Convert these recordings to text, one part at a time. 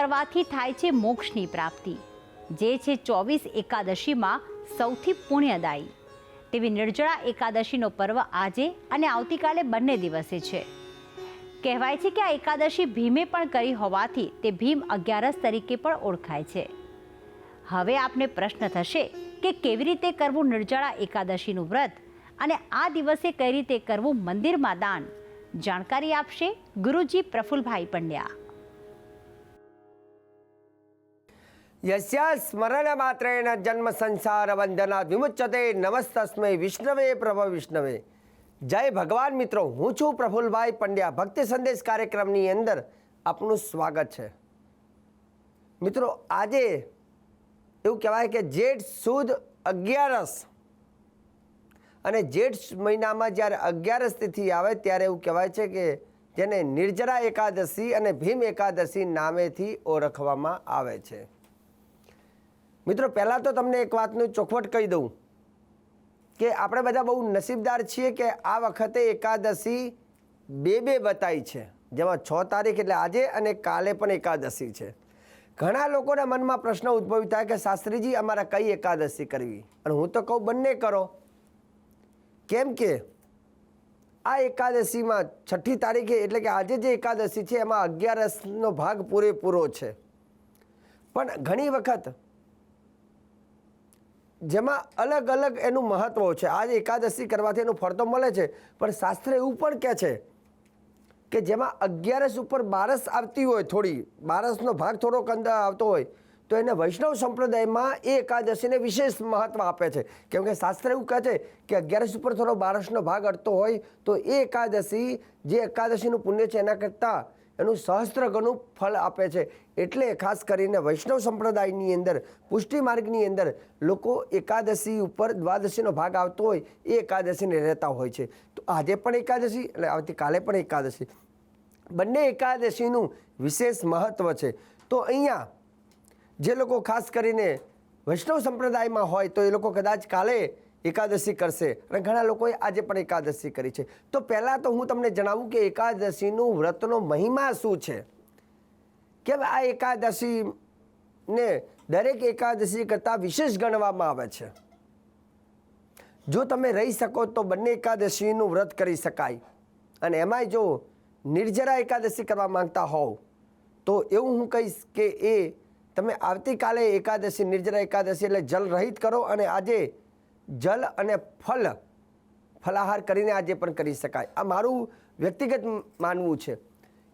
કરવાથી થાય છે મોક્ષની પ્રાપ્તિ, જે છે ચોવીસ એકાદશીમાં સૌથી પુણ્યદાયી. તેવી નિર્જળા એકાદશીનો પર્વ આજે અને આવતીકાલે બંને દિવસે છે. કહેવાય છે કે આ એકાદશી ભીમે પણ કરી હોવાથી તે ભીમ અગિયારસ તરીકે પણ ઓળખાય છે. હવે આપને પ્રશ્ન થશે કે કેવી રીતે કરવું નિર્જળા એકાદશીનું વ્રત અને આ દિવસે કઈ રીતે કરવું મંદિરમાં દાન? જાણકારી આપશે ગુરુજી પ્રફુલભાઈ પંડ્યા. યસ્યા સ્મરણ માત્રેણ જન્મ સંસાર વંદના વિમુચ્યતે નમસ્તસ્મય વિષ્ણવે પ્રભ વિષ્ણવે જય ભગવાન મિત્રો હું છું પ્રફુલભાઈ પંડ્યા ભક્તિ સંદેશ કાર્યક્રમની અંદર આપનું સ્વાગત છે મિત્રો આજે એવું કહેવાય કે જેઠ સુદ અગિયારસ અને જેઠ મહિનામાં જ્યારે અગિયારસ તિથિ આવે ત્યારે એવું કહેવાય છે કે જેને નિર્જરા એકાદશી અને ભીમ એકાદશી નામેથી ઓળખવામાં આવે છે મિત્રો, પહેલાં તો તમને એક વાતનું ચોખવટ કહી દઉં કે આપણે બધા બહુ નસીબદાર છીએ કે આ વખતે એકાદશી બે બે બતાવી છે. જેમાં છ તારીખ એટલે આજે અને કાલે પણ એકાદશી છે. ઘણા લોકોના મનમાં પ્રશ્ન ઉદ્ભવી થાય કે શાસ્ત્રીજી, અમારે કઈ એકાદશી કરવી? અને હું તો કહું બંને કરો. કેમ કે આ એકાદશીમાં છઠ્ઠી તારીખે એટલે કે આજે જે એકાદશી છે, એમાં અગિયારસનો ભાગ પૂરેપૂરો છે. પણ ઘણી વખત જેમાં અલગ અલગ એનું મહત્વ છે. આજે એકાદશી કરવાથી એનું ફળ તો મળે છે, પણ શાસ્ત્ર એવું પણ કહે છે કે જેમાં અગિયારસ ઉપર બારસ આવતી હોય થોડી, બારસનો ભાગ થોડોક અંદર આવતો હોય, તો એને વૈષ્ણવ સંપ્રદાયમાં એ એકાદશીને વિશેષ મહત્વ આપે છે. કેમ કે શાસ્ત્ર એવું કહે છે કે અગિયારસ ઉપર થોડો બારસનો ભાગ અડતો હોય, તો એ એકાદશી જે એકાદશીનું પુણ્ય છે એના કરતાં એનું સહસ્ત્ર ગણું ફળ આપે છે. એટલે ખાસ કરીને વૈષ્ણવ સંપ્રદાયની અંદર, પુષ્ટિ માર્ગની અંદર લોકો એકાદશી ઉપર દ્વાદશીનો ભાગ આવતો હોય, એ એકાદશીને રહેતા હોય છે. તો આજે પણ એકાદશી એટલે આવતીકાલે પણ એકાદશી. બંને એકાદશીનું વિશેષ મહત્ત્વ છે. તો અહીંયા જે લોકો ખાસ કરીને વૈષ્ણવ સંપ્રદાયમાં હોય તો એ લોકો કદાચ કાલે એકાદશી કરશે. અને ઘણા લોકોએ આજે પણ એકાદશી કરી છે. તો પહેલાં તો હું તમને જણાવું કે એકાદશીનું વ્રતનો મહિમા શું છે? કે આ એકાદશીને દરેક એકાદશી કરતાં વિશેષ ગણવામાં આવે છે? જો તમે રહી શકો તો બંને એકાદશીનું વ્રત કરી શકાય. અને એમાંય જો નિર્જરા એકાદશી કરવા માંગતા હોવ, તો એવું હું કહીશ કે એ તમે આવતીકાલે એકાદશી, નિર્જરા એકાદશી એટલે જલ રહિત કરો અને આજે જલ અને ફલ, ફલાહાર કરીને આજે પણ કરી શકાય. આ મારું વ્યક્તિગત માનવું છે.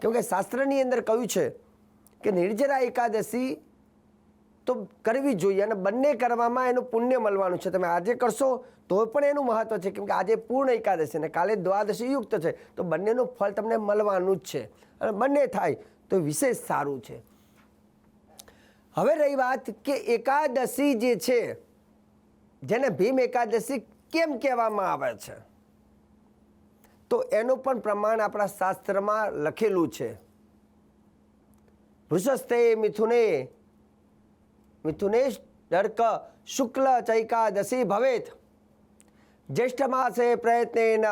કેમકે શાસ્ત્રની અંદર કહ્યું છે કે નિર્જરા એકાદશી તો કરવી જોઈએ અને બંને કરવામાં એનું પુણ્ય મળવાનું છે. તમે આજે કરશો તો પણ એનું મહત્વ છે. કેમકે આજે પૂર્ણ એકાદશી અને કાલે દ્વાદશી યુક્ત છે. તો બંનેનું ફળ તમને મળવાનું જ છે. અને બંને થાય તો વિશેષ સારું છે. હવે રહી વાત કે એકાદશી જે છે જેને ભીમ એકાદશી કેમ કહેવામાં આવે છે? તો એનું પણ પ્રમાણ આપણા શાસ્ત્રમાં લખેલું છે. વૃષસ્થે મિથુને, મિથુનેશ ડર્ક શુક્લ ચૈકાદશી ભવેત. જ્યેષ્ઠ માસે પ્રયત્નેન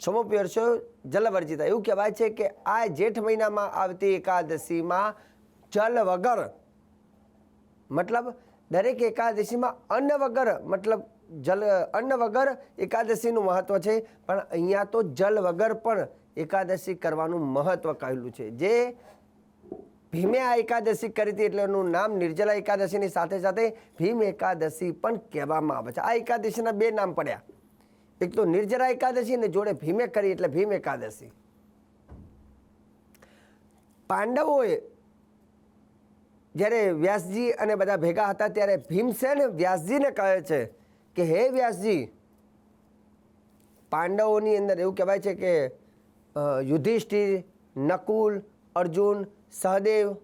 સમોપ્યર્શો જલવર્જિતા. એવું કહેવાય છે કે આ જેઠ મહિનામાં આવતી એકાદશીમાં જલ વગર, મતલબ દરેક એકાદશીમાં અન્ન વગર, મતલબ જલ, અન્ન વગર એકાદશીનું મહત્ત્વ છે. પણ અહીંયા તો જલ વગર પણ એકાદશી કરવાનું મહત્ત્વ કહેલું છે. જે ભીમે આ એકાદશી કરી હતી એટલે એનું નામ નિર્જલા એકાદશીની સાથે સાથે ભીમ એકાદશી પણ કહેવામાં આવે છે. આ એકાદશીના બે નામ પડ્યા. એક તો નિર્જરા એકાદશી ને જોડે ભીમે કરી એટલે ભીમ એકાદશી. પાંડવોએ જ્યારે વ્યાસજી અને બધા ભેગા હતા ત્યારે ભીમસેન વ્યાસજીને કહે છે કે, હે વ્યાસજી, પાંડવોની અંદર એવું કહેવાય છે કે યુધિષ્ઠિર, નકુલ, અર્જુન, સહદેવ,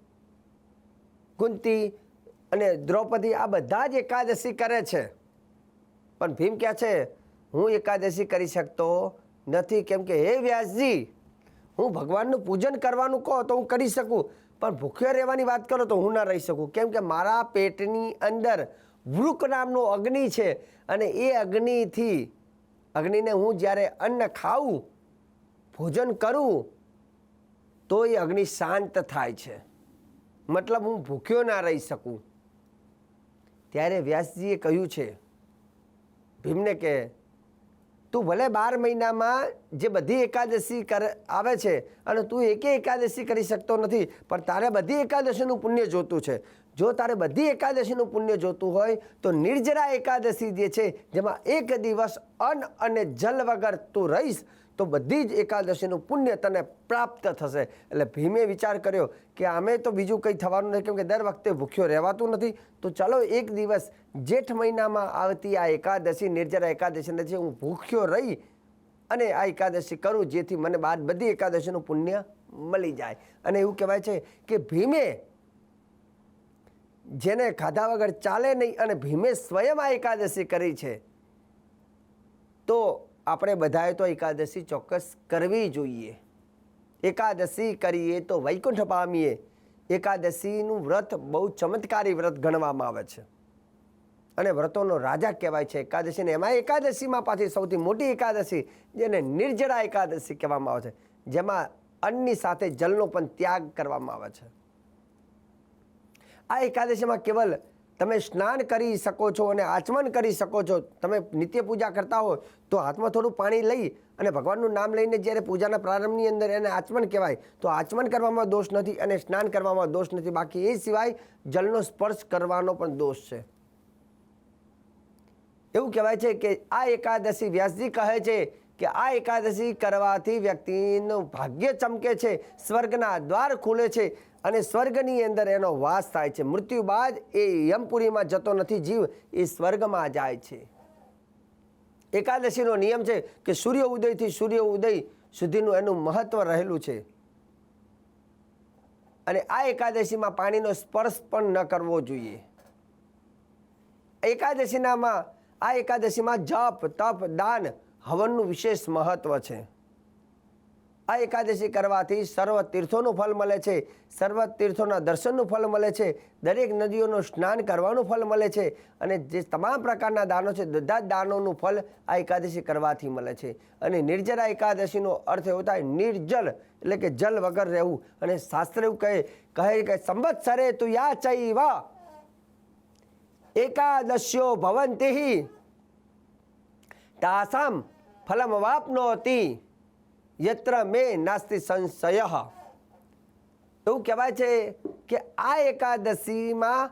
કુંતી અને દ્રૌપદી આ બધા જ એકાદશી કરે છે. પણ ભીમ કહે છે, હું એકાદશી કરી શકતો નથી. કેમ કે, હે વ્યાસજી, હું ભગવાનનું પૂજન કરવાનું કહો તો હું કરી શકું. પણ ભૂખ્યો રહેવાની વાત કરો તો હું ના રહી શકું. કેમ કે મારા પેટની અંદર વૃક નામનો અગ્નિ છે અને એ અગ્નિથી, અગ્નિને હું જ્યારે અન્ન ખાઉં, ભોજન કરું, તો એ અગ્નિ શાંત થાય છે. મતલબ હું ભૂખ્યો ના રહી શકું. ત્યારે વ્યાસજીએ કહ્યું છે, ભીમને કે તું ભલે બાર મહિનામાં જે બધી એકાદશી કર, આવે છે અને તું એકે એકાદશી કરી શકતો નથી, પણ તારે બધી એકાદશીનું પુણ્ય જોતું છે. જો તારે બધી એકાદશીનું પુણ્ય જોતું હોય, તો નિર્જરા એકાદશી જે છે, જેમાં એક દિવસ અન્ન અને જલ વગર તું રહીશ. તો બધી જ એકાદશીનું પુણ્ય તને પ્રાપ્ત થશે. એટલે ભીમે વિચાર કર્યો કે આમે તો બીજું કંઈ થવાનું નથી કેમ કે દર વખતે ભૂખ્યો રહેવાતું નથી. તો ચાલો એક દિવસ જેઠ મહિનામાં આવતી આ એકાદશી, નિર્જરા એકાદશીને છે હું ભૂખ્યો રહી અને આ એકાદશી કરું, જેથી મને બાદ બધી એકાદશીનું પુણ્ય મળી જાય. અને એવું કહેવાય છે કે ભીમે જેને ખાધા વગર ચાલે નહીં અને ભીમે સ્વયં આ એકાદશી કરી છે, તો આપણે બધાએ તો એકાદશી ચોક્કસ કરવી જોઈએ. એકાદશી કરીએ તો વૈકુંઠ પામીએ. એકાદશીનું વ્રત બહુ ચમત્કારી વ્રત ગણવામાં આવે છે. અને વ્રતોનો રાજા કહેવાય છે એકાદશીને. એમાં એકાદશીમાં પાછી સૌથી મોટી એકાદશી, જેને નિર્જરા એકાદશી કહેવામાં આવે છે. જેમાં અન્નની સાથે જલનો પણ ત્યાગ કરવામાં આવે છે. આ એકાદશીમાં કેવલ તમે સ્નાન કરી શકો છો અને આચમન કરી શકો છો, તમે નિત્ય પૂજા કરતા હો, તો હાથમાં થોડું પાણી લઈ અને ભગવાનનું નામ લઈને જ્યારે પૂજાના પ્રારંભની અંદર એને આચમન કહેવાય, તો આચમન કરવામાં દોષ નથી અને સ્નાન કરવામાં દોષ નથી. બાકી એ સિવાય જલનો સ્પર્શ કરવાનો પણ દોષ છે. એવું કહેવાય છે કે આ એકાદશી વ્યાસજી કહે છે કે આ એકાદશી કરવાથી વ્યક્તિનું ભાગ્ય ચમકે છે, સ્વર્ગના દ્વાર ખુલે છે અને સ્વર્ગની અંદર એનો વાસ થાય છે. મૃત્યુ બાદ એ યમપુરીમાં જતો નથી જીવ, એ સ્વર્ગમાં જાય છે. એકાદશીનો નિયમ છે કે સૂર્ય ઉદયથી સૂર્ય ઉદય સુધીનું એનું મહત્વ રહેલું છે. અને આ એકાદશીમાં પાણીનો સ્પર્શ પણ ન કરવો જોઈએ. એકાદશીનામાં, આ એકાદશીમાં જપ, તપ, દાન હવનનું વિશેષ મહત્વ છે. આ એકાદશી કરવાથી સર્વ તીર્થોનું ફળ મળે છે. સર્વ તીર્થોના દર્શનનું ફળ મળે છે. દરેક નદીઓનું સ્નાન કરવાનું ફળ મળે છે અને જે તમામ પ્રકારના દાનો છે, બધા જ દાનોનું ફળ આ એકાદશી કરવાથી મળે છે. અને નિર્જરા એકાદશીનો અર્થ એવો થાય, નિર્જલ એટલે કે જલ વગર રહેવું. અને શાસ્ત્ર એવું કહે કહે કે સંવત્સરે તું યા ચૈવા. એકાદશ્યો ભવંતિ. તાસામ ફલમ વાપનોતી. યત્ર મે નાસ્તિ સંશય. એવું કહેવાય છે કે આ એકાદશીમાં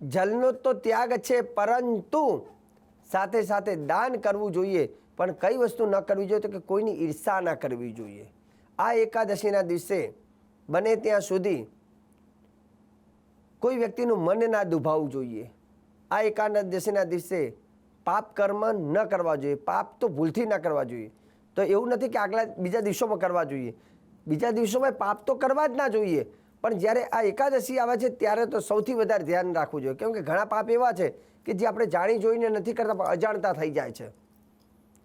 જલનો તો ત્યાગ છે, પરંતુ સાથે સાથે દાન કરવું જોઈએ. પણ કઈ વસ્તુ ન કરવી જોઈએ તો કે કોઈની ઈર્ષા ન કરવી જોઈએ. આ એકાદશીના દિવસે બને ત્યાં સુધી કોઈ વ્યક્તિનું મન ના દુભાવવું જોઈએ. આ એકાદશીના દિવસે પાપ કર્મ ન કરવા જોઈએ. પાપ તો ભૂલથી ન કરવા જોઈએ. તો એવું નથી કે આગલા બીજા દિવસોમાં કરવા જોઈએ. બીજા દિવસોમાં પાપ તો કરવા જ ના જોઈએ. પણ જ્યારે આ એકાદશી આવે છે ત્યારે તો સૌથી વધારે ધ્યાન રાખવું જોઈએ. કેમ કે ઘણા પાપ એવા છે કે જે આપણે જાણી જોઈને નથી કરતા, પણ અજાણતા થઈ જાય છે.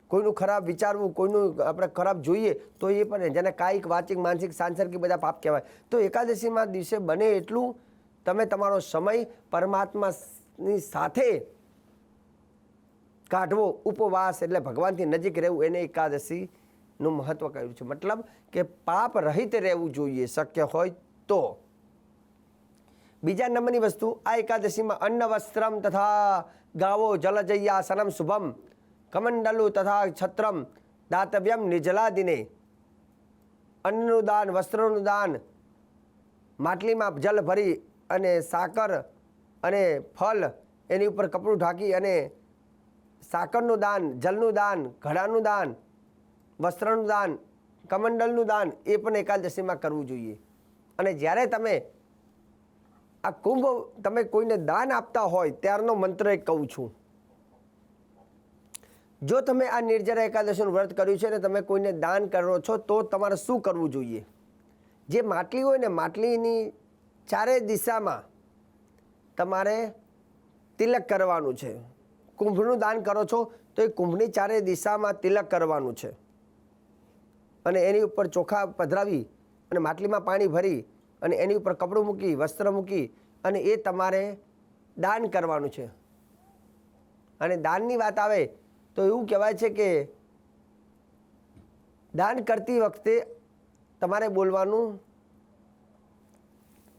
કોઈનું ખરાબ વિચારવું, કોઈનું આપણે ખરાબ જોઈએ, તો એ પણ જેને કાયિક, વાચિક, માનસિક, સાંસર્ગિક બધા પાપ કહેવાય. તો એકાદશીમાં દિવસે બને એટલું તમે તમારો સમય પરમાત્માની સાથે કાઢવો, ઉપવાસ એટલે ભગવાનથી નજીક રહેવું, એને એકાદશીનું મહત્વ કહ્યું છે. મતલબ કે પાપ રહિત રહેવું જોઈએ, શક્ય હોય તો. બીજા નંબરની વસ્તુ, આ એકાદશીમાં અન્ન, વસ્ત્રમ તથા ગાવો જલજૈયા સનમ શુભમ, કમંડલુ તથા છત્રમ, દાતવ્યમ, નિજલાદિને. અન્નનું દાન વસ્ત્રોનું દાન માટલીમાં જલ ભરી અને સાકર અને ફલ, એની ઉપર કપડું ઢાંકી અને સાકરનું દાન, જલનું દાન, ઘડાનું દાન, વસ્ત્રનું દાન, કમંડલનું દાન એ પણ એકાદશીમાં કરવું જોઈએ. અને જ્યારે તમે આ કુંભ તમે કોઈને દાન આપતા હોય ત્યારનો મંત્ર એક કહું છું. જો તમે આ નિર્જરા એકાદશીનું વ્રત કર્યું છે ને તમે કોઈને દાન કરો છો, તો તમારે શું કરવું જોઈએ? જે માટલી હોય ને માટલીની ચારે દિશામાં તમારે તિલક કરવાનું છે. કુંભનું દાન કરો છો, તો એ કુંભની ચારે દિશામાં તિલક કરવાનું છે. અને એની ઉપર ચોખા પધરાવી અને માટલીમાં પાણી ભરી અને એની ઉપર કપડું મૂકી, વસ્ત્ર મૂકી અને એ તમારે દાન કરવાનું છે. અને દાનની વાત આવે તો એવું કહેવાય છે કે દાન કરતી વખતે તમારે બોલવાનું.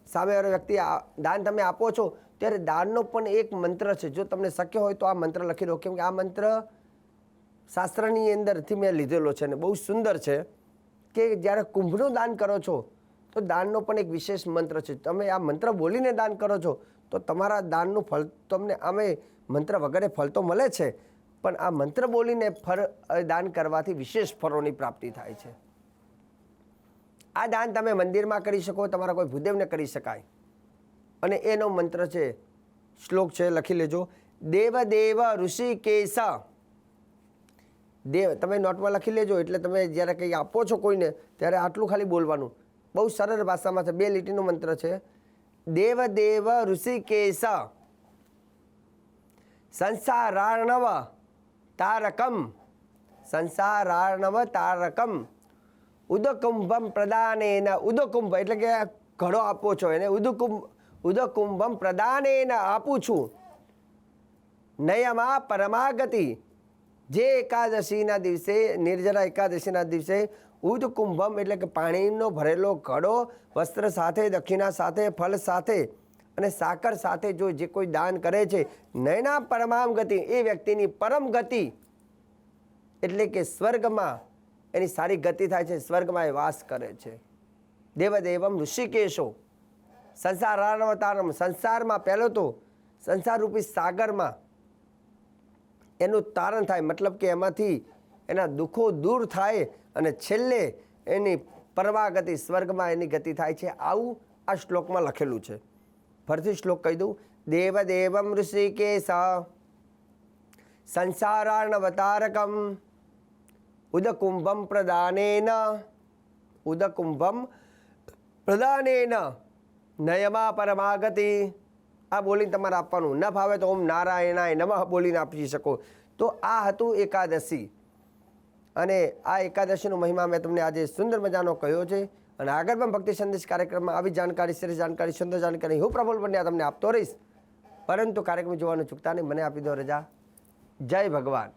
સામેવાળો વ્યક્તિ દાન તમે આપો છો ત્યારે દાનનો પણ એક મંત્ર છે. જો તમને શક્ય હોય તો આ મંત્ર લખી લો કેમ કે આ મંત્ર શાસ્ત્રની અંદરથી મેં લીધેલો છે અને બહુ સુંદર છે કે જ્યારે કુંભનું દાન કરો છો, તો દાનનો પણ એક વિશેષ મંત્ર છે. તમે આ મંત્ર બોલીને દાન કરો છો, તો તમારા દાનનું ફળ તમને આમે મંત્ર વગેરે ફળ તો મળે છે, પણ આ મંત્ર બોલીને ફળ દાન કરવાથી વિશેષ ફળોની પ્રાપ્તિ થાય છે. આ દાન તમે મંદિરમાં કરી શકો, તમારા કોઈ ભૂદેવને કરી શકાય. અને એનો મંત્ર છે, શ્લોક છે, લખી લેજો. દેવ દેવ ઋષિકેશ. દેવ, તમે નોટમાં લખી લેજો, એટલે તમે જ્યારે કંઈ આપો છો કોઈને, ત્યારે આટલું ખાલી બોલવાનું. બહુ સરળ ભાષામાં છે, બે લીટીનો મંત્ર છે. દેવ દેવ ઋષિકેશ. સંસારાર્ણવ તારકમ. સંસારાર્ણવ તારકમ. ઉદકુંભમ પ્રદાનેન ઉદકુંભ, એટલે કે ઘડો આપો છો એને, ઉદકુંભ ઉદકુંભમ પ્રદાનેન આપું છું નયમા પરમાગતિ જે એકાદશીના દિવસે નિર્જરા એકાદશીના દિવસે ઉદકુંભમ એટલે કે પાણીનો ભરેલો ઘડો, વસ્ત્ર સાથે, દક્ષિણા સાથે, ફળ સાથે અને સાકર સાથે જો જે કોઈ દાન કરે છે, નયના પરમામ ગતિ એ વ્યક્તિની પરમ ગતિ એટલે કે સ્વર્ગમાં એની સારી ગતિ થાય છે, સ્વર્ગમાં એ વાસ કરે છે. દેવદેવમ ઋષિકેશો. સંસારાવતારમ સંસારમાં પહેલો તો સંસારરૂપી સાગરમાં એનું તારણ થાય, મતલબ કે એમાંથી એના દુઃખો દૂર થાય અને છેલ્લે એની પરવાગતિ સ્વર્ગમાં એની ગતિ થાય છે. આવું આ શ્લોકમાં લખેલું છે. ફરીથી શ્લોક કહી દઉં. દેવદેવમ ઋષિકેશ સંસારાણવતારકમ ઉદકુંભમ પ્રદાનેન ઉદકુંભમ પ્રદાનેન. નયમા પરમાગતિ. આ બોલીને તમારે આપવાનું. ન ફાવે તો ઓમ નારાયણાય નમઃ બોલીને આપી શકો. તો આ હતું એકાદશી. અને આ એકાદશીનો મહિમા મેં તમને આજે સુંદર મજાનો કહ્યો છે. અને આગળ પણ ભક્તિ સંદેશ કાર્યક્રમમાં આવી જાણકારી શ્રેષ્ઠ જાણકારી, સુંદર જાણકારી હું પ્રબલ બન્યા તમને આપતો રહીશ. પરંતુ કાર્યક્રમ જોવાનું ચૂકતા નહીં. મને આપી દો રજા. જય ભગવાન.